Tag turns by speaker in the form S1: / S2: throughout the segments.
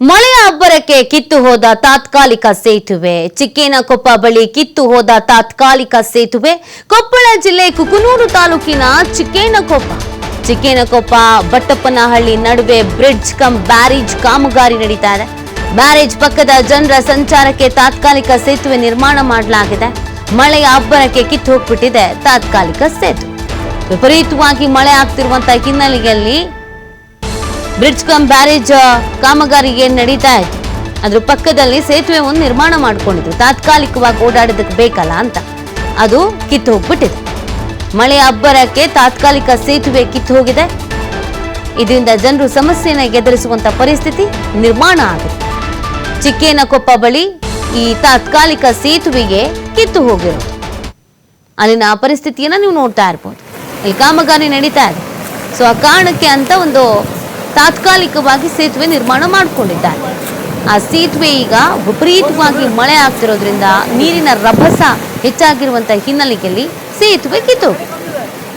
S1: ಮಳೆಯ ಅಬ್ಬರಕ್ಕೆ ಕಿತ್ತು ಹೋದ ತಾತ್ಕಾಲಿಕ ಸೇತುವೆ. ಚಿಕ್ಕೇನಕೊಪ್ಪ ಬಳಿ ಕಿತ್ತು ಹೋದ ತಾತ್ಕಾಲಿಕ ಸೇತುವೆ. ಕೊಪ್ಪಳ ಜಿಲ್ಲೆ ಕುಕನೂರು ತಾಲೂಕಿನ ಚಿಕ್ಕೇನಕೊಪ್ಪ. ಚಿಕ್ಕೇನಕೊಪ್ಪ ಬಟ್ಟಪ್ಪನಹಳ್ಳಿ ನಡುವೆ ಬ್ರಿಡ್ಜ್ ಕಮ್ ಬ್ಯಾರೇಜ್ ಕಾಮಗಾರಿ ನಡೀತಾ ಇದೆ. ಬ್ಯಾರೇಜ್ ಪಕ್ಕದ ಜನರ ಸಂಚಾರಕ್ಕೆ ತಾತ್ಕಾಲಿಕ ಸೇತುವೆ ನಿರ್ಮಾಣ ಮಾಡಲಾಗಿದೆ. ಮಳೆಯ ಅಬ್ಬರಕ್ಕೆ ಕಿತ್ತು ಹೋಗ್ಬಿಟ್ಟಿದೆ ತಾತ್ಕಾಲಿಕ ಸೇತುವೆ. ವಿಪರೀತವಾಗಿ ಮಳೆ ಆಗ್ತಿರುವಂತಹ ಹಿನ್ನೆಲೆಯಲ್ಲಿ ಬ್ರಿಡ್ಜ್ ಕಮ್ ಬ್ಯಾರೇಜ್ ಕಾಮಗಾರಿಗೆ ನಡೀತಾ ಇತ್ತು. ಅದ್ರ ಪಕ್ಕದಲ್ಲಿ ಸೇತುವೆ ಒಂದು ನಿರ್ಮಾಣ ಮಾಡ್ಕೊಂಡಿದ್ರು. ತಾತ್ಕಾಲಿಕವಾಗಿ ಓಡಾಡೋದಕ್ಕೆ ಬೇಕಲ್ಲ ಅಂತ. ಅದು ಕಿತ್ತು ಹೋಗ್ಬಿಟ್ಟಿದೆ. ಮಳೆ ಅಬ್ಬರಕ್ಕೆ ತಾತ್ಕಾಲಿಕ ಸೇತುವೆ ಕಿತ್ತು ಹೋಗಿದೆ. ಇದರಿಂದ ಜನರು ಸಮಸ್ಯೆನ ಎದುರಿಸುವಂತ ಪರಿಸ್ಥಿತಿ ನಿರ್ಮಾಣ ಆಗಿದೆ. ಚಿಕ್ಕೇನಕೊಪ್ಪ ಬಳಿ ಈ ತಾತ್ಕಾಲಿಕ ಸೇತುವೆಗೆ ಕಿತ್ತು ಹೋಗಿರೋದು. ಅಲ್ಲಿನ ಪರಿಸ್ಥಿತಿಯನ್ನು ನೀವು ನೋಡ್ತಾ ಇರ್ಬೋದು. ಇಲ್ಲಿ ಕಾಮಗಾರಿ ನಡೀತಾ ಇದೆ. ಸೊ ಆ ಕಾರಣಕ್ಕೆ ಅಂತ ಒಂದು ತಾತ್ಕಾಲಿಕವಾಗಿ ಸೇತುವೆ ನಿರ್ಮಾಣ ಮಾಡಿಕೊಂಡಿದ್ದಾರೆ. ಆ ಸೇತುವೆ ಈಗ ವಿಪರೀತವಾಗಿ ಮಳೆ ಆಗ್ತಿರೋದ್ರಿಂದ ನೀರಿನ ರಭಸ ಹೆಚ್ಚಾಗಿರುವಂತ ಹಿನ್ನೆಲೆಯಲ್ಲಿ ಸೇತುವೆ ಕಿತ್ತು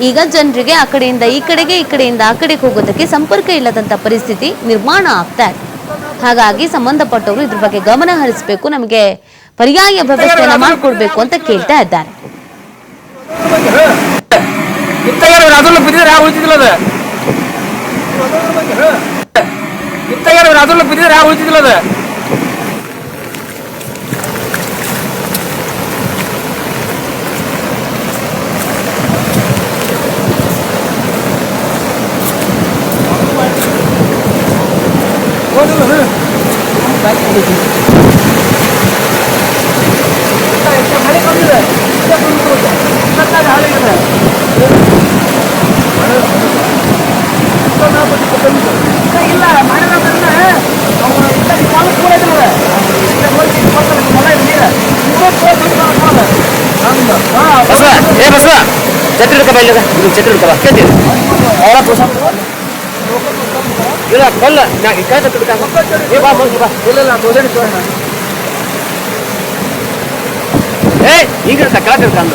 S1: ಈಗ ಜನರಿಗೆ ಆ ಕಡೆಯಿಂದ ಈ ಕಡೆಗೆ, ಈ ಕಡೆಯಿಂದ ಆ ಕಡೆಗೆ ಹೋಗೋದಕ್ಕೆ ಸಂಪರ್ಕ ಇಲ್ಲದಂತ ಪರಿಸ್ಥಿತಿ ನಿರ್ಮಾಣ ಆಗ್ತಾ ಇದೆ. ಹಾಗಾಗಿ ಸಂಬಂಧಪಟ್ಟವರು ಇದ್ರ ಬಗ್ಗೆ ಗಮನ ಹರಿಸಬೇಕು, ನಮಗೆ ಪರ್ಯಾಯ ವ್ಯವಸ್ಥೆಯನ್ನು ಮಾಡಿಕೊಡ್ಬೇಕು ಅಂತ ಕೇಳ್ತಾ ಇದ್ದಾರೆ.
S2: ಇತ್ತಾಗ ಅದನ್ನ ಬಿದ್ದಿದ್ರೆ ಯಾವ ಉಳಿತಿದಿಲ್ಲ ಅದ ಇತ್ತಾಗ ಅದನ್ನ
S3: ಏ ಬಸವ ಛತ್ರಿ ಹಿಡ್ಕೊ ಬಾ ಇಲ್ಲಿಗ ಇದು ಛತ್ರಿ ಹಿಡ್ಕೊ ಬಾ ಕೇಳ್ತಿ ಅವಳ ಪುಸ ಇಲ್ಲ ಕೊಲ್ಲ ನಾ ಈ ಕಾಯ್ದ ಹಿಡ್ಕ ಏ ಬಾ ಮುಂದೆ ಬಾ
S2: ಇಲ್ಲ ತೋದೇನಿ ತೋಣ
S3: ಏ ಈಗ ಹಿಡ್ಕ ಕೆಳಗೆ ಹಿಡ್ಕ ಅಂದ